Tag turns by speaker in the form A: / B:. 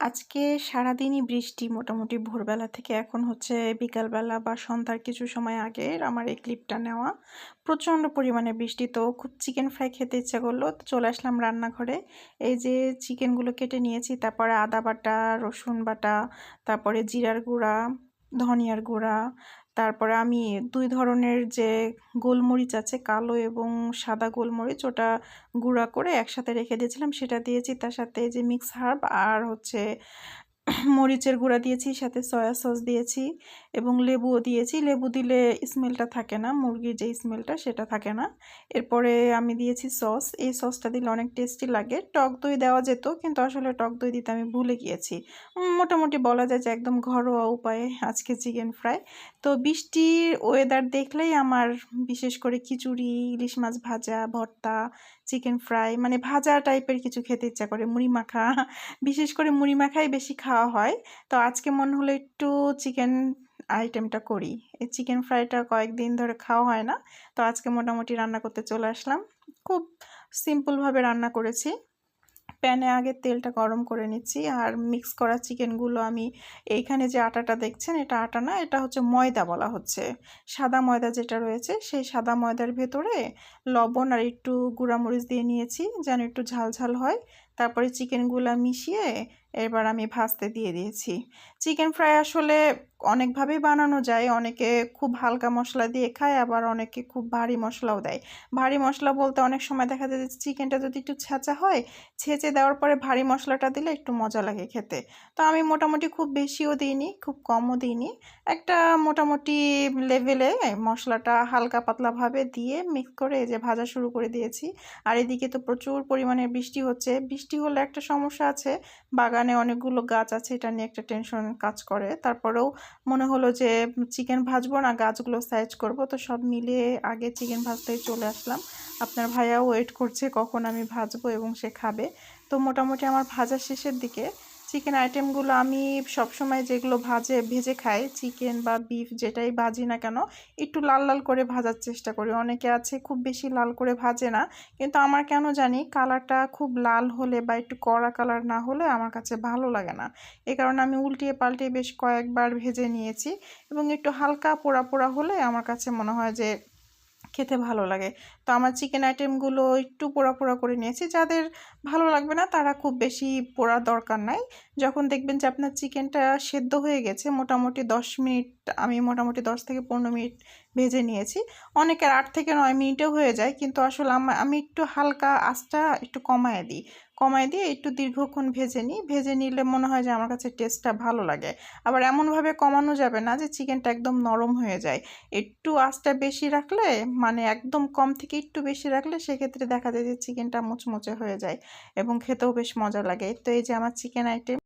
A: আজকে সারাদিনই বৃষ্টি মোটামুটি ভোরবেলা থেকে। এখন হচ্ছে বিকালবেলা বা সন্ধ্যার কিছু সময় আগে আমার এই ক্লিপটা নেওয়া। প্রচণ্ড পরিমাণে বৃষ্টি তো খুব চিকেন ফ্রাই খেতে ইচ্ছা করল। তো চলে আসলাম রান্নাঘরে। এই যে চিকেনগুলো কেটে নিয়েছি, তারপরে আদা বাটা, রসুন বাটা, তারপরে জিরার গুঁড়া, ধনিয়ার গুঁড়া তারপরে আমি দুই ধরনের যে গোলমরিচ আছে, কালো এবং সাদা গোলমরিচ, ওটা গুঁড়া করে একসাথে রেখে দিয়েছিলাম। সেটা দিয়েছি, তার সাথে যে মিক্স হার্ব আর হচ্ছে মরিচের গুঁড়া দিয়েছি, সাথে সয়া সস দিয়েছি এবং লেবুও দিয়েছি। লেবু দিলে স্মেলটা থাকে না, মুরগির যে স্মেলটা সেটা থাকে না। এরপরে আমি দিয়েছি সস। এই সসটা দিলে অনেক টেস্টি লাগে। টক দই দেওয়া যেত, কিন্তু আসলে টক দই দিতে আমি ভুলে গিয়েছি। মোটামুটি বলা যায় যে একদম ঘরোয়া উপায়ে আজকে চিকেন ফ্রাই। তো বৃষ্টির ওয়েদার দেখলেই আমার বিশেষ করে খিচুড়ি, ইলিশ মাছ ভাজা, ভর্তা, চিকেন ফ্রাই মানে ভাজা টাইপের কিছু খেতে ইচ্ছা করে। মুড়ি মাখা, বিশেষ করে মুড়ি মাখাই বেশি খাওয়া হয়। তো আজকে মনে হলো একটু চিকেন আইটেমটা করি। এই চিকেন ফ্রাইটা কয়েকদিন ধরে খাওয়া হয় না। তো আজকে মোটামুটি রান্না করতে চলে আসলাম। খুব সিম্পলভাবে রান্না করেছি। প্যানে আগে তেলটা গরম করে নিচ্ছি আর মিক্স করা চিকেনগুলো আমি এইখানে যে আটাটা দেখছেন, এটা আটা না, এটা হচ্ছে ময়দা বলা হচ্ছে। সাদা ময়দা যেটা রয়েছে, সেই সাদা ময়দার ভেতরে লবণ আর একটু গুঁড়ামরিচ দিয়ে নিয়েছি যেন একটু ঝাল ঝাল হয়। তারপরে চিকেনগুলো মিশিয়ে এবার আমি ভাজতে দিয়ে দিয়েছি। চিকেন ফ্রাই আসলে অনেকভাবেই বানানো যায়, অনেকে খুব হালকা মশলা দিয়ে খায়, আবার অনেকে খুব ভারী মশলাও দেয়। ভারী মশলা বলতে অনেক সময় দেখা যায় যে চিকেনটা যদি একটু ছেঁচা হয়, ছেঁচে দেওয়ার পরে ভারী মশলাটা দিলে একটু মজা লাগে খেতে। তো আমি মোটামুটি খুব বেশিও দিইনি, খুব কমও দিইনি। একটা মোটামুটি লেভেলে মশলাটা হালকা পাতলাভাবে দিয়ে মিক্স করে যে ভাজা শুরু করে দিয়েছি। আর এদিকে তো প্রচুর পরিমাণে বৃষ্টি হচ্ছে, বৃষ্টি হলে একটা সমস্যা আছে। বাগানে অনেকগুলো গাছ আছে, এটা নিয়ে একটা টেনশন কাজ করে। তারপরেও মনে হলো যে চিকেন ভাজবো না, গাছগুলো সাইজ করব। তো সব মিলিয়ে আগে চিকেন ভাজতেই চলে আসলাম। আপনার ভাইয়াও ওয়েট করছে কখন আমি ভাজবো এবং সে খাবে। তো মোটামুটি আমার ভাজা শেষের দিকে চিকেন আইটেমগুলো আমি সবসময় যেগুলো ভাজে, ভেজে খাই চিকেন বা বিফ যেটাই ভাজি না কেন, একটু লাল লাল করে ভাজার চেষ্টা করি। অনেকে আছে খুব বেশি লাল করে ভাজে না, কিন্তু আমার কেন জানি কালারটা খুব লাল হলে বা একটু কড়া কালার না হলে আমার কাছে ভালো লাগে না। এ কারণে আমি উল্টিয়ে পাল্টিয়ে বেশ কয়েকবার ভেজে নিয়েছি এবং একটু হালকা পোড়া পোড়া হলে আমার কাছে মনে হয় যে খেতে ভালো লাগে। তো আমার চিকেন আইটেমগুলো একটু পোড়া পোড়া করে নিয়েছি। যাদের ভালো লাগবে না, তারা খুব বেশি পোড়া দরকার নাই। যখন দেখবেন যে আপনার চিকেনটা সেদ্ধ হয়ে গেছে, মোটামুটি দশ মিনিট আমি মোটামুটি দশ থেকে পনেরো মিনিট ভেজে নিয়েছি। অনেকের আট থেকে নয় মিনিটেও হয়ে যায়, কিন্তু আসলে আমি একটু হালকা আঁচটা একটু কমায় দিই। কমায় দিয়ে একটু দীর্ঘক্ষণ ভেজে নিই। ভেজে নিলে মনে হয় যে আমার কাছে টেস্টটা ভালো লাগে। আবার এমনভাবে কমানো যাবে না যে চিকেনটা একদম নরম হয়ে যায়। একটু আঁচটা বেশি রাখলে মানে একদম কম থেকে একটু বেশি রাখলে সেক্ষেত্রে দেখা যায় যে চিকেনটা মুচমুচে হয়ে যায় এবং খেতেও বেশ মজা লাগে। তো এই যে আমার চিকেন আইটেম